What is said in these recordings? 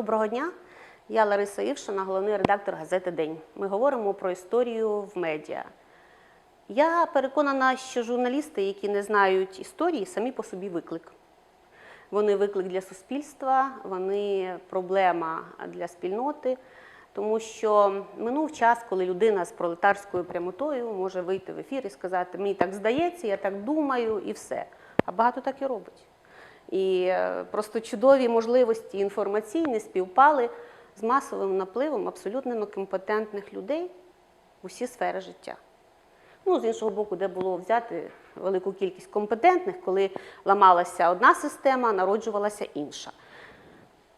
Доброго дня. Я Лариса Івшина, головний редактор газети День. Ми говоримо про історію в медіа. Я переконана, що журналісти, які не знають історії, самі по собі виклик. Вони виклик для суспільства, вони проблема для спільноти, тому що минув час, коли людина з пролетарською прямотою може вийти в ефір і сказати, мені так здається, я так думаю, і все. А багато так і робить. І е, просто чудові можливості інформаційні співпали з масовим напливом абсолютно некомпетентних людей в усі сфери життя. Ну, з іншого боку, де було взяти велику кількість компетентних, коли ламалася одна система, народжувалася інша.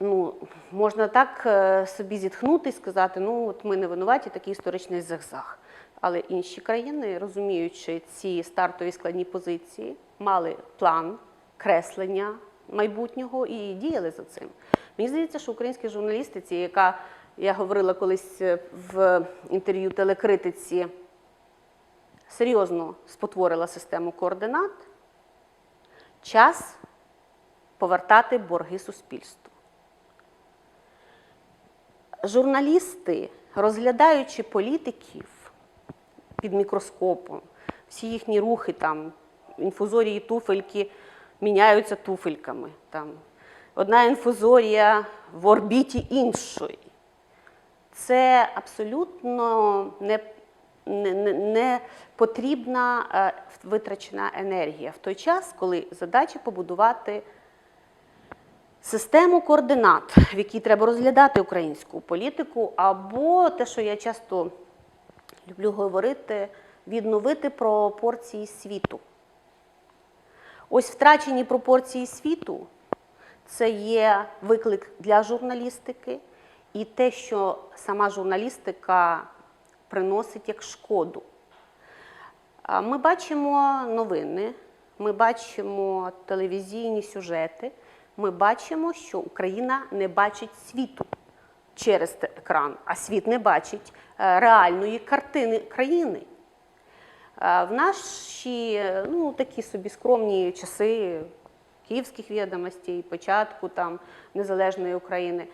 Ну, можна так е, собі зітхнути і сказати, ну от ми не винуваті, такий історичний зигзаг. Але інші країни, розуміючи ці стартові складні позиції, мали план креслення майбутнього і діяли за цим. Мені здається, що українські журналістиці, яка я говорила колись е, в інтерв'ю телекритиці, серйозно спотворила систему координат, час повертати борги суспільству. Журналісти, розглядаючи політиків під мікроскопом, всі їхні рухи, там, інфузорії, туфельки міняються туфельками. Там. Одна інфузорія в орбіті іншої. Це абсолютно не, не, не, потрібна е, витрачена енергія в той час, коли задача побудувати систему координат, в якій треба розглядати українську політику, або те, що я часто люблю говорити, відновити пропорції світу. Ось втрачені пропорції світу це є виклик для журналістики і те, що сама журналістика приносить як шкоду. Ми бачимо новини, ми бачимо телевізійні сюжети, ми бачимо, що Україна не бачить світу через екран, а світ не бачить е, реальної картини країни. Е, В наші ну, такі собі скромні часи київських відомостей, початку там, незалежної України,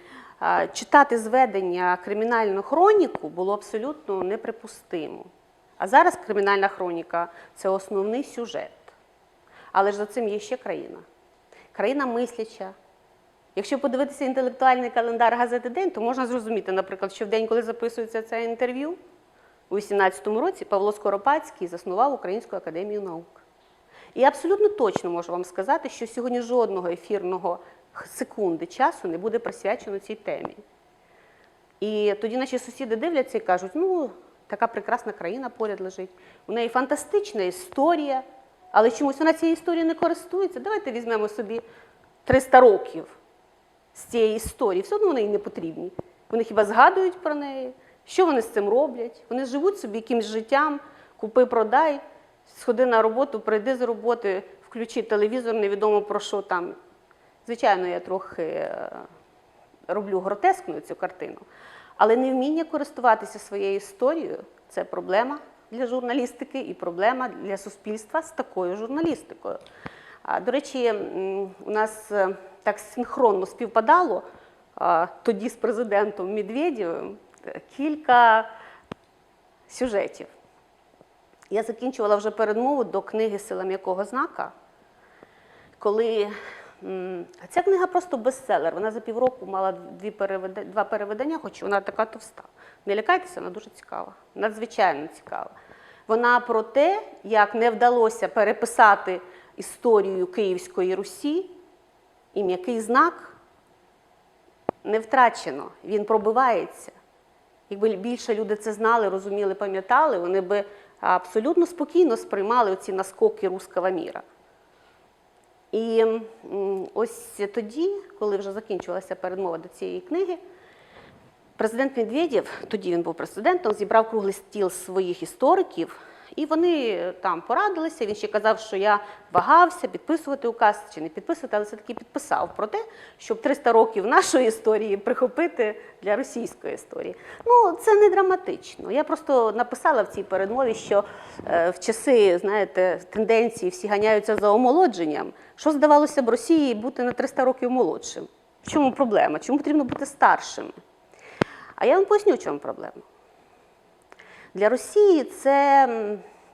читати зведення кримінальну хроніку було абсолютно неприпустимо. А зараз кримінальна хроніка це основний сюжет. Але ж за цим є ще країна. Країна мисляча. Якщо подивитися інтелектуальний календар газети День, то можна зрозуміти, наприклад, що в день, коли записується це інтерв'ю, у 18-му році Павло Скоропадський заснував Українську академію наук. І абсолютно точно можу вам сказати, що сьогодні жодного ефірного секунди часу не буде присвячено цій темі. І тоді наші сусіди дивляться і кажуть, ну, така прекрасна країна поряд лежить, у неї фантастична історія, але чомусь вона цією історією не користується. Давайте візьмемо собі 300 років з цієї історії, все одно вони їй не потрібні. Вони хіба згадують про неї? Що вони з цим роблять? Вони живуть собі якимось життям, купи, продай, сходи на роботу, прийди з роботи, включи телевізор, невідомо про що там. Звичайно, я трохи е, роблю гротескною цю картину. Але невміння користуватися своєю історією це проблема для журналістики і проблема для суспільства з такою журналістикою. До речі, у нас е, так синхронно співпадало тоді з президентом Медведєвим е, кілька сюжетів. Я закінчувала вже передмову до книги Сила м'якого знака, коли ця книга просто бестселер. Вона за півроку мала дві переведа- два переведення, хоч вона така товста. Не лякайтеся, вона дуже цікава, надзвичайно цікава. Вона про те, як не вдалося переписати історію Київської Русі, і м'який знак не втрачено, він пробивається. Якби більше люди це знали, розуміли, пам'ятали, вони би абсолютно спокійно сприймали ці наскоки руского міра. І ось тоді, коли вже закінчилася передмова до цієї книги, Президент Медведєв, тоді він був президентом, зібрав круглий стіл своїх істориків, і вони там порадилися. Він ще казав, що я вагався підписувати указ чи не підписувати, але все-таки підписав про те, щоб 300 років нашої історії прихопити для російської історії. Ну, це не драматично. Я просто написала в цій передмові, що е, в часи, знаєте, тенденції всі ганяються за омолодженням. Що здавалося б Росії бути на 300 років молодшим? В чому проблема? Чому потрібно бути старшим? А я вам поясню, в чому проблема. Для Росії це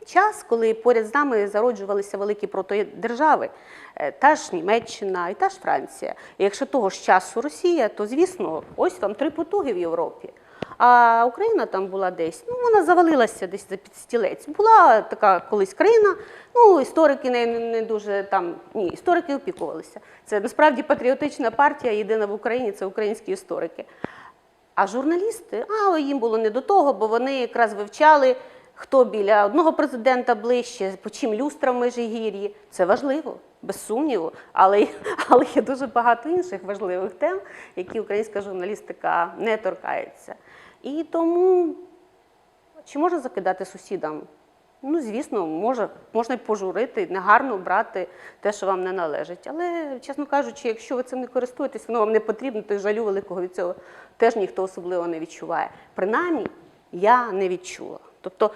час, коли поряд з нами зароджувалися великі протодержави, Е, та ж Німеччина і та ж Франція. І якщо того ж часу Росія, то звісно, ось вам три потуги в Європі. А Україна там була десь, ну вона завалилася десь за під стілець. Була така колись країна. Ну історики не, не дуже там ні, історики опікувалися. Це насправді патріотична партія, єдина в Україні, це українські історики. А журналісти, а їм було не до того, бо вони якраз вивчали, хто біля одного президента ближче, по чим люстра в Межигір'ї. Це важливо, без сумніву. Але, але є дуже багато інших важливих тем, які українська журналістика не торкається. І тому чи можна закидати сусідам? Ну, звісно, може, можна й пожурити, негарно брати те, що вам не належить. Але, чесно кажучи, якщо ви цим не користуєтесь, воно вам не потрібно, то жалю великого від цього теж ніхто особливо не відчуває. Принаймні, я не відчула. Тобто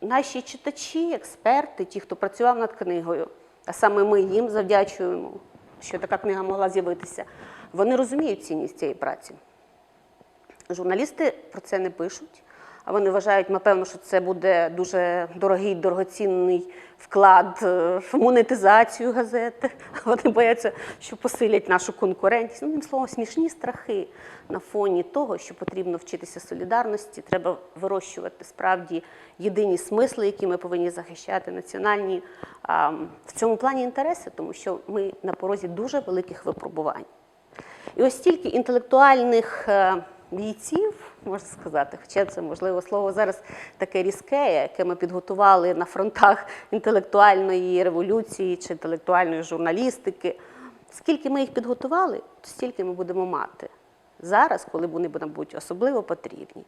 наші читачі, експерти, ті, хто працював над книгою, а саме ми їм завдячуємо, що така книга могла з'явитися, вони розуміють цінність цієї праці. Журналісти про це не пишуть, вони вважають, напевно, що це буде дуже дорогий, дорогоцінний вклад е, в монетизацію газети. Вони бояться, що посилять нашу конкурентність. Ну, словом, смішні страхи на фоні того, що потрібно вчитися солідарності, треба вирощувати справді єдині смисли, які ми повинні захищати, національні в цьому плані інтереси, тому що ми на порозі дуже великих випробувань. І ось стільки інтелектуальних е, бійців, можна сказати, хоча це можливо слово зараз таке різке, яке ми підготували на фронтах інтелектуальної революції чи інтелектуальної журналістики. Скільки ми їх підготували, то стільки ми будемо мати зараз, коли вони будуть особливо потрібні.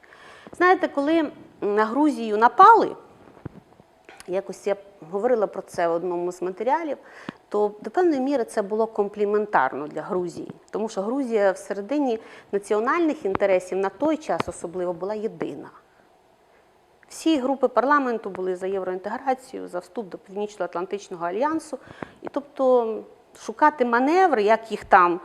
Знаєте, коли на Грузію напали, якось я говорила про це в одному з матеріалів, то до певної міри це було компліментарно для Грузії, тому що Грузія всередині національних інтересів на той час особливо була єдина. Всі групи парламенту були за євроінтеграцію, за вступ до Північно-Атлантичного альянсу. І тобто шукати маневри, як їх там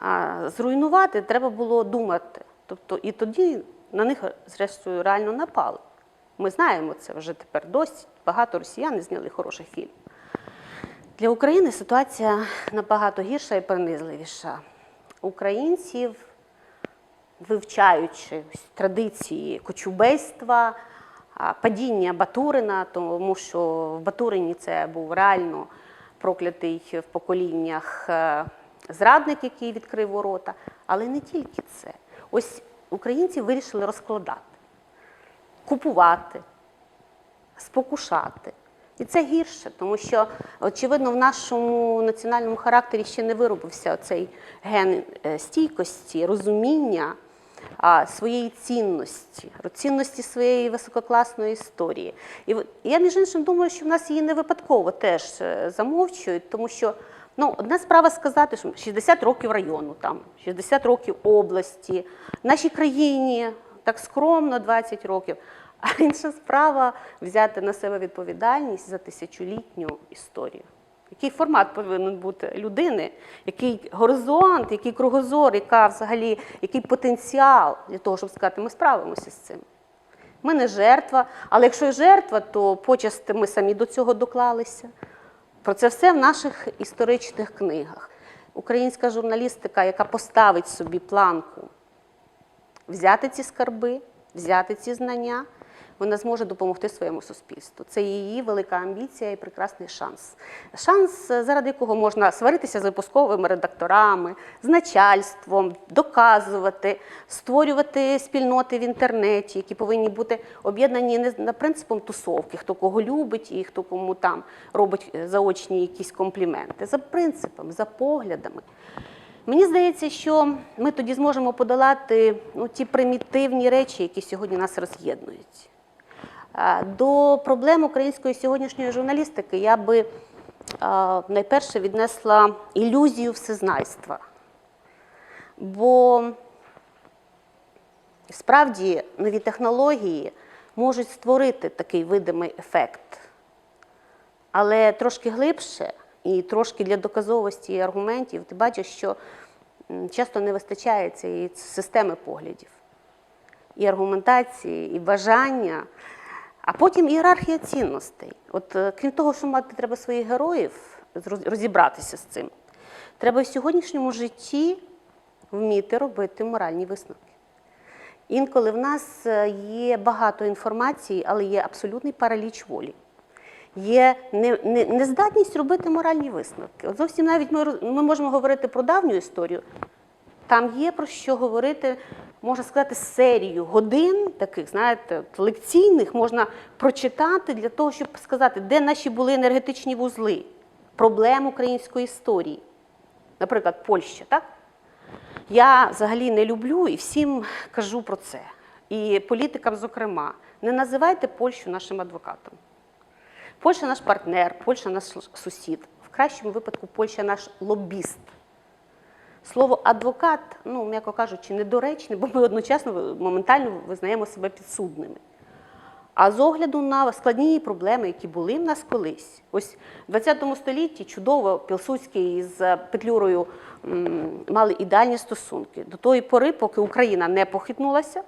а, зруйнувати, треба було думати. Тобто, і тоді на них, зрештою, реально напали. Ми знаємо це вже тепер досі. Багато росіян зняли хороший фільм. Для України ситуація набагато гірша і принизливіша. Українців, вивчаючи традиції кочубейства, падіння Батурина, тому що в Батурині це був реально проклятий в поколіннях е, зрадник, який відкрив ворота. Але не тільки це. Ось українці вирішили розкладати, купувати, спокушати. І це гірше, тому що, очевидно, в нашому національному характері ще не виробився цей ген е, стійкості, розуміння своєї цінності, цінності своєї висококласної історії. І я, між іншим, думаю, що в нас її не випадково теж е, замовчують, тому що ну, одна справа сказати, що 60 років району, там, 60 років області, нашій країні так скромно 20 років. А інша справа взяти на себе відповідальність за тисячолітню історію. Який формат повинен бути людини, який горизонт, який кругозор, яка взагалі, який потенціал для того, щоб сказати, ми справимося з цим. Ми не жертва, але якщо жертва, то почасти ми самі до цього доклалися. Про це все в наших історичних книгах. Українська журналістика, яка поставить собі планку взяти ці скарби, взяти ці знання, вона зможе допомогти своєму суспільству. Це її велика амбіція і прекрасний шанс. Шанс, заради якого можна сваритися з випусковими редакторами, з начальством, доказувати, створювати спільноти в інтернеті, які повинні бути об'єднані не на принципом тусовки, хто кого любить і хто кому там робить заочні якісь компліменти, за принципами, за поглядами. Мені здається, що ми тоді зможемо подолати ну, ті примітивні речі, які сьогодні нас роз'єднують. До проблем української сьогоднішньої журналістики я би найперше віднесла ілюзію всезнайства. Бо справді нові технології можуть створити такий видимий ефект. Але трошки глибше і трошки для доказовості і аргументів ти бачиш, що часто не вистачає цієї системи поглядів, і аргументації, і бажання, а потім ієрархія цінностей. От е, крім того, що мати треба своїх героїв, розібратися з цим, треба в сьогоднішньому житті вміти робити моральні висновки. Інколи в нас е, є багато інформації, але є абсолютний параліч волі. Є не- не- нездатність робити моральні висновки. От зовсім навіть ми, ми можемо говорити про давню історію. Там є про що говорити, можна сказати, серію годин таких, знаєте, лекційних можна прочитати для того, щоб сказати, де наші були енергетичні вузли, проблем української історії. Наприклад, Польща, так? Я взагалі не люблю і всім кажу про це. І політикам, зокрема, не називайте Польщу нашим адвокатом. Польща наш партнер, Польща наш сусід. В кращому випадку Польща наш лобіст. Слово адвокат, ну, м'яко кажучи, недоречне, бо ми одночасно моментально визнаємо себе підсудними. А з огляду на складні проблеми, які були в нас колись, ось в ХХ столітті чудово Пілсудський з Петлюрою м, мали ідеальні стосунки до тої пори, поки Україна не похитнулася,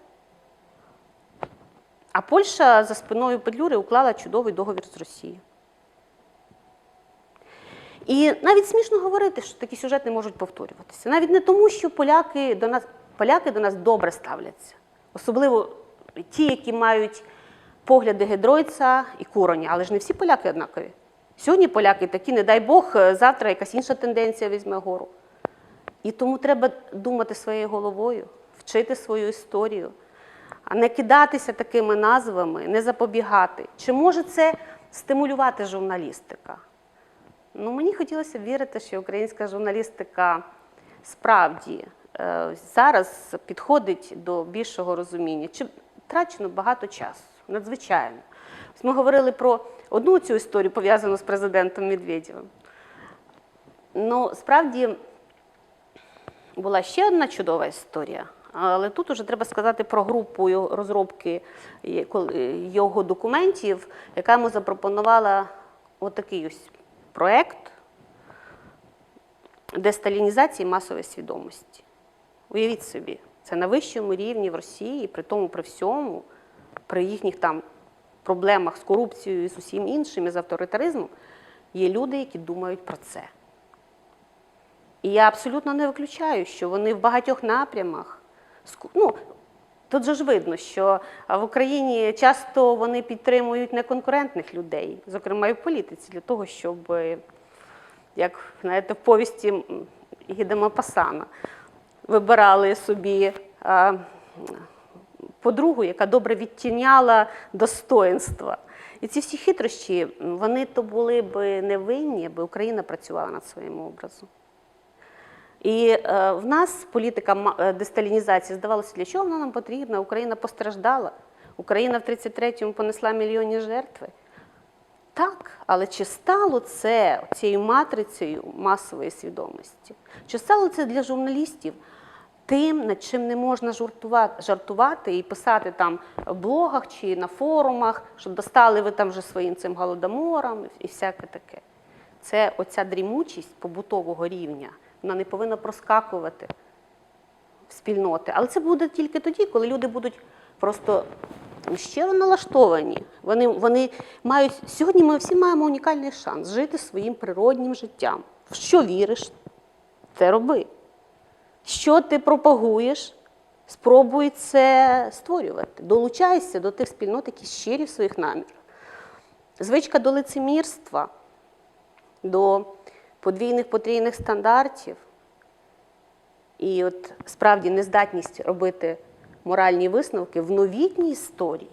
а Польща за спиною Петлюри уклала чудовий договір з Росією. І навіть смішно говорити, що такі сюжети можуть повторюватися. Навіть не тому, що поляки до нас, поляки до нас добре ставляться, особливо ті, які мають погляди Гедройца і Куроня, але ж не всі поляки однакові. Сьогодні поляки такі, не дай Бог, завтра якась інша тенденція візьме гору. І тому треба думати своєю головою, вчити свою історію, не кидатися такими назвами, не запобігати. Чи може це стимулювати журналістика? Ну, мені хотілося вірити, що українська журналістика справді е, зараз підходить до більшого розуміння. Чи втрачено багато часу? Надзвичайно. Ми говорили про одну цю історію, пов'язану з президентом Медведєвим. Ну, справді була ще одна чудова історія, але тут уже треба сказати про групу розробки його документів, яка йому запропонувала отакий ось проект десталінізації масової свідомості. Уявіть собі, це на вищому рівні в Росії, при тому при всьому, при їхніх там проблемах з корупцією і з усім іншим, і з авторитаризмом, є люди, які думають про це. І я абсолютно не виключаю, що вони в багатьох напрямах. Ну, тут же ж видно, що в Україні часто вони підтримують неконкурентних людей, зокрема і в політиці, для того, щоб, як знаєте, в повісті Гіда Мапасана, вибирали собі а, подругу, яка добре відтіняла достоинства. І ці всі хитрощі, вони то були б невинні, аби Україна працювала над своїм образом. І е, в нас політика е, десталінізації здавалося, для чого вона нам потрібна? Україна постраждала. Україна в 33-му понесла мільйонні жертви. Так, але чи стало це цією матрицею масової свідомості? Чи стало це для журналістів тим, над чим не можна жартувати, і писати там в блогах чи на форумах, що достали ви там вже своїм цим голодомором і всяке таке? Це оця дрімучість побутового рівня, вона не повинна проскакувати в спільноти. Але це буде тільки тоді, коли люди будуть просто щиро налаштовані. Вони, вони мають сьогодні. Ми всі маємо унікальний шанс жити своїм природнім життям. В що віриш, це роби. Що ти пропагуєш, спробуй це створювати. Долучайся до тих спільнот, які щирі в своїх намірах. Звичка до лицемірства, до подвійних потрійних стандартів. І от справді нездатність робити моральні висновки в новітній історії.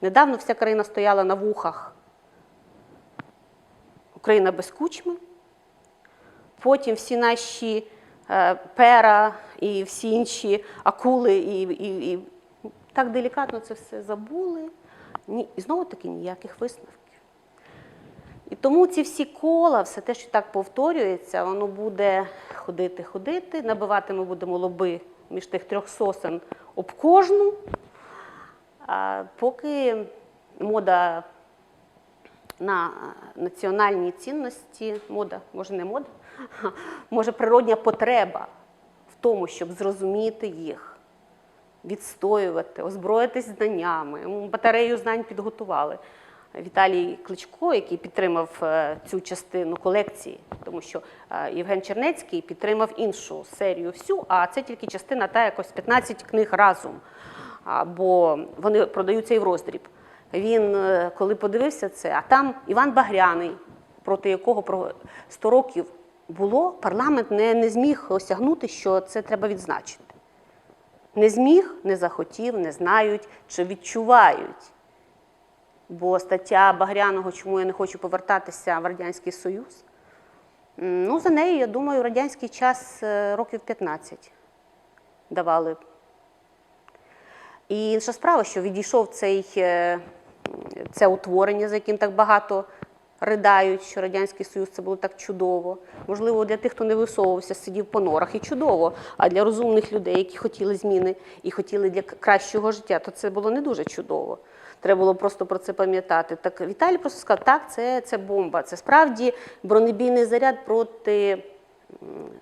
Недавно вся країна стояла на вухах. Україна без кучми. Потім всі наші е, пера і всі інші акули, і, і, і так делікатно це все забули. Ні, і знову таки ніяких висновків. І тому ці всі кола, все те, що так повторюється, воно буде ходити, ходити, набивати ми будемо лоби між тих трьох сосен об кожну, а поки мода на національні цінності, мода, може не мода, може природня потреба в тому, щоб зрозуміти їх, відстоювати, озброїтись знаннями. Батарею знань підготували. Віталій Кличко, який підтримав е, цю частину колекції, тому що е, Євген Чернецький підтримав іншу серію всю, а це тільки частина та якось 15 книг разом. Бо вони продаються і в роздріб. Він, е, коли подивився це, а там Іван Багряний, проти якого про 100 років було, парламент не, не зміг осягнути, що це треба відзначити. Не зміг, не захотів, не знають чи відчувають. Бо стаття Багряного, чому я не хочу повертатися в Радянський Союз, ну, за нею, я думаю, в радянський час е, років 15 давали. І інша справа, що відійшов цей, е, це утворення, за яким так багато ридають, що Радянський Союз це було так чудово. Можливо, для тих, хто не висовувався, сидів по норах, і чудово. А для розумних людей, які хотіли зміни і хотіли для кращого життя, то це було не дуже чудово. Треба було просто про це пам'ятати. Так Віталій просто сказав, так, це, це бомба. Це справді бронебійний заряд проти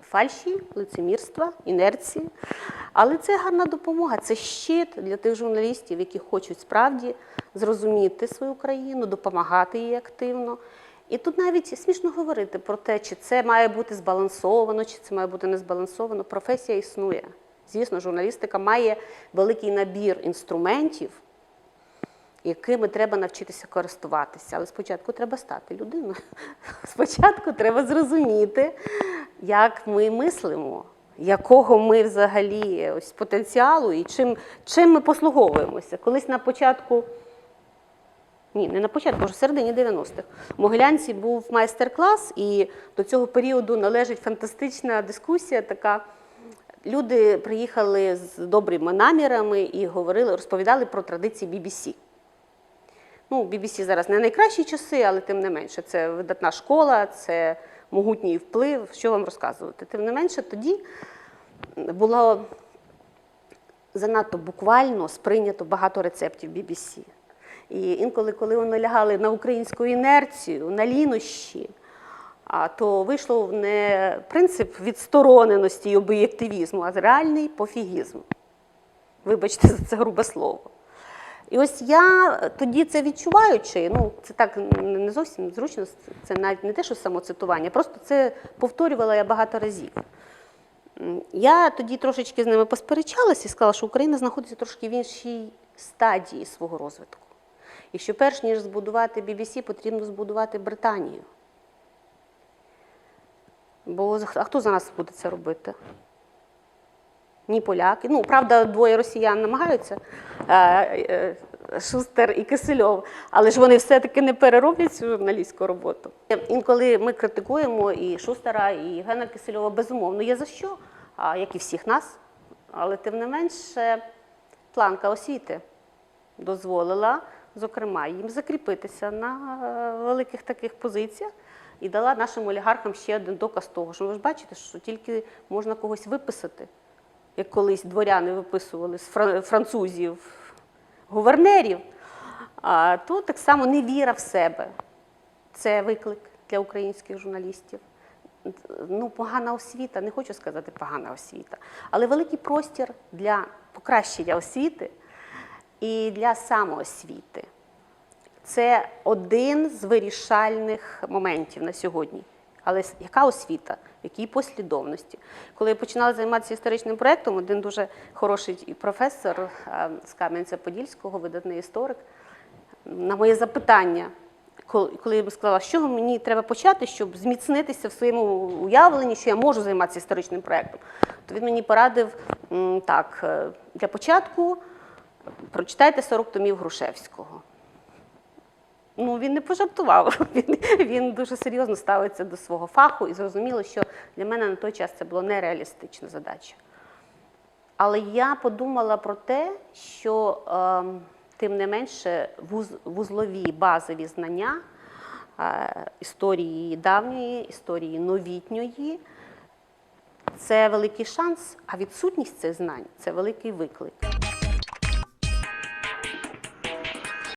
фальші, лицемірства, інерції. Але це гарна допомога, це щит для тих журналістів, які хочуть справді зрозуміти свою країну, допомагати їй активно. І тут навіть смішно говорити про те, чи це має бути збалансовано, чи це має бути не збалансовано. Професія існує. Звісно, журналістика має великий набір інструментів, якими треба навчитися користуватися. Але спочатку треба стати людиною. Спочатку треба зрозуміти, як ми мислимо, якого ми взагалі ось потенціалу і чим, чим ми послуговуємося. Колись на початку. Ні, не на початку, вже в середині 90-х. В Могилянці був майстер-клас, і до цього періоду належить фантастична дискусія. Така люди приїхали з добрими намірами і говорили, розповідали про традиції BBC. Ну, BBC зараз не найкращі часи, але тим не менше, це видатна школа, це могутній вплив. Що вам розказувати? Тим не менше, тоді було занадто буквально сприйнято багато рецептів BBC. І інколи, коли вони лягали на українську інерцію, на лінощі, то вийшло не принцип відстороненості і об'єктивізму, а реальний пофігізм. Вибачте за це грубе слово. І ось я тоді це відчуваючи, ну це так не зовсім зручно, це навіть не те, що самоцитування, просто це повторювала я багато разів. Я тоді трошечки з ними посперечалася і сказала, що Україна знаходиться трошки в іншій стадії свого розвитку. І що перш ніж збудувати BBC, потрібно збудувати Британію. Бо а хто за нас буде це робити? Ні поляки. Ну, правда, двоє росіян намагаються е, е, Шустер і Кисельов, але ж вони все-таки не перероблять цю журналістську роботу. Інколи ми критикуємо і Шустера, і Євгена Кисельова, безумовно, є за що, як і всіх нас. Але тим не менше, планка освіти дозволила, зокрема, їм закріпитися на е, великих таких позиціях і дала нашим олігархам ще один доказ того, що ви ж бачите, що тільки можна когось виписати, як колись дворяни виписували з французів гувернерів, а, то так само невіра в себе. Це виклик для українських журналістів. Ну, погана освіта, не хочу сказати погана освіта, але великий простір для покращення освіти і для самоосвіти. Це один з вирішальних моментів на сьогодні. Але яка освіта, в якій послідовності? Коли я починала займатися історичним проєктом, один дуже хороший професор е, з Кам'янця-Подільського, видатний історик, на моє запитання, коли я йому сказала, чого мені треба почати, щоб зміцнитися в своєму уявленні, що я можу займатися історичним проєктом, то він мені порадив так: е, для початку прочитайте 40 томів Грушевського. Ну, він не пожартував. Він, він дуже серйозно ставиться до свого фаху, і зрозуміло, що для мене на той час це була нереалістична задача. Але я подумала про те, що ем, тим не менше вуз, вузлові базові знання е, історії давньої, історії новітньої це великий шанс, а відсутність цих знань це великий виклик.